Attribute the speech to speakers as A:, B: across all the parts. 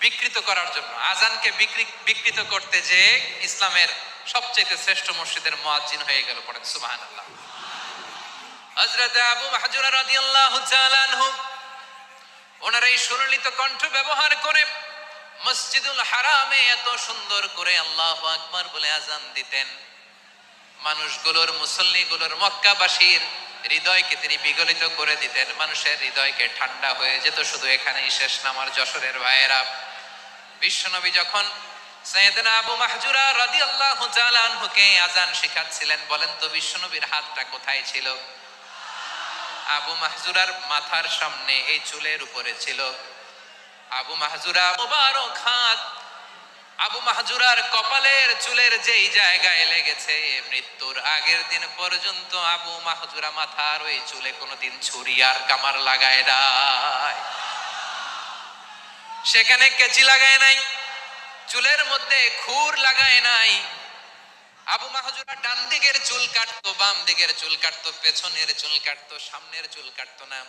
A: বিকৃত করার জন্য। আজানকে বিকৃ- বিকৃত করতে যে ইসলামের সবচেয়ে শ্রেষ্ঠ মসজিদের মুয়াজ্জিন হয়ে গেল পড়েন আবু মাহজুরা রাদিয়াল্লাহু তাআলা আনহু, ওনার এই কণ্ঠ ব্যবহার করে মসজিদুল হারামে এত সুন্দর করে আল্লাহ বলে আজান দিতেন। মানুষগুলোর, মুসল্লিগুলোর, মক্কাবাসীর হৃদয়কে তিনি বিগলিত করে দিতেন। মানুষের হৃদয়কে ঠান্ডা হয়ে যেত, শুধু এখানেই শেষ নামার যশোরের ভাইয়েরা বিশ্বনবী যখন আবু মাহজুরা শেখাচ্ছিলেন, বলেন, তো বিশ্বনবীর হাতটা কোথায় ছিল? আবু মাহজুরার মাথার সামনে এই চুলের উপরে ছিল। আবু মাহজুরা মুবারক হাত, আবু মাহজুরার কপালের চুলের যেই জায়গায় লেগেছে, মৃত্যুর আগের দিন পর্যন্ত আবু মাহজুরা মাথার ওই চুলে কোনোদিন ছুরি আর কামার লাগায় নাই। সেখানে কেচি লাগায় নাই, চুলের মধ্যে খুর লাগায় নাই। আবু মাহজুরা ডান দিকের চুল কাটতো, বাম দিকের চুল কাটতো, পেছনের চুল কাটতো, সামনের চুল কাটতো না।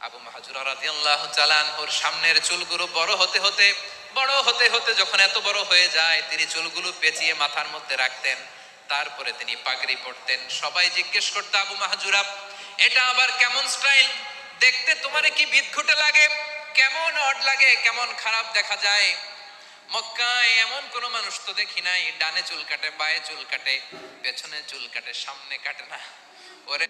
A: আবু মাহজুরা রাদিয়াল্লাহু তাআলা আনহুর সামনের চুলগুলো বড় হতে হতে, বড় হতে হতে যখন এত বড় হয়ে যায়, তিনি চুলগুলো পেঁচিয়ে মাথার মধ্যে রাখতেন। তারপরে তিনি পাগড়ি পরতেন। সবাই জিজ্ঞেস করতো, আবু মাহজুরা, এটা আবার কেমন স্টাইল? দেখতে তোমার কি বিদঘুটে লাগে? কেমন অড লাগে? কেমন খারাপ দেখা যায়? মক্কায় এমন কোন মানুষ তো দেখি নাই। ডানে চুল কাটে, বায়ে চুল কাটে, পেছনে চুল কাটে, সামনে কাটে না। ওরে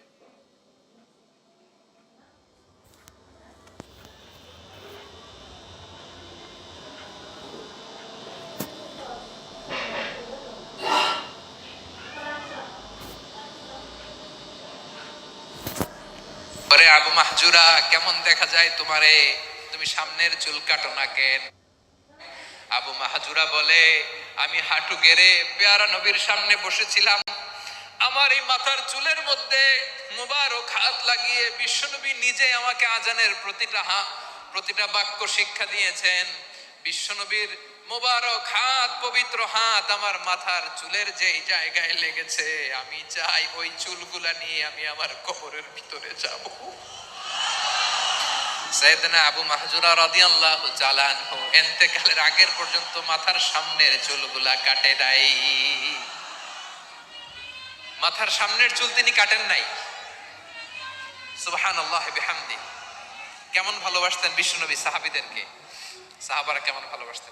A: ওরে আবু মাহজুরা, কেমন দেখা যায় তোমারে? তুমি সামনের চুল কাটো না কেন? আবু মাহাজুরা বলে, আমি হাঁটু গেড়ে পেয়ারা নবীর সামনে বসেছিলাম। আমার এই মাথার চুলের মধ্যে মুবারক হাত লাগিয়ে বিশ্বনবী নিজে আমাকে আজানের প্রতিটা হা প্রতিটা বাক্য শিক্ষা দিয়েছেন। বিশ্বনবীর মোবারক হাত, পবিত্র হাত আমার মাথার চুলের যেই জায়গায় লেগেছে, আমি চাই ওই চুলগুলা নিয়ে আমি আমার কবরের ভিতরে যাব। আবু মাহজুরা আগের পর্যন্ত মাথার সামনের চুলগুলা কাটে নাই। মাথার সামনের চুল তিনি কাটেন নাই। কেমন ভালোবাসতেন বিশ্বনবী সাহাবিদেরকে? সাহাবারা কেমন ভালোবাসতেন?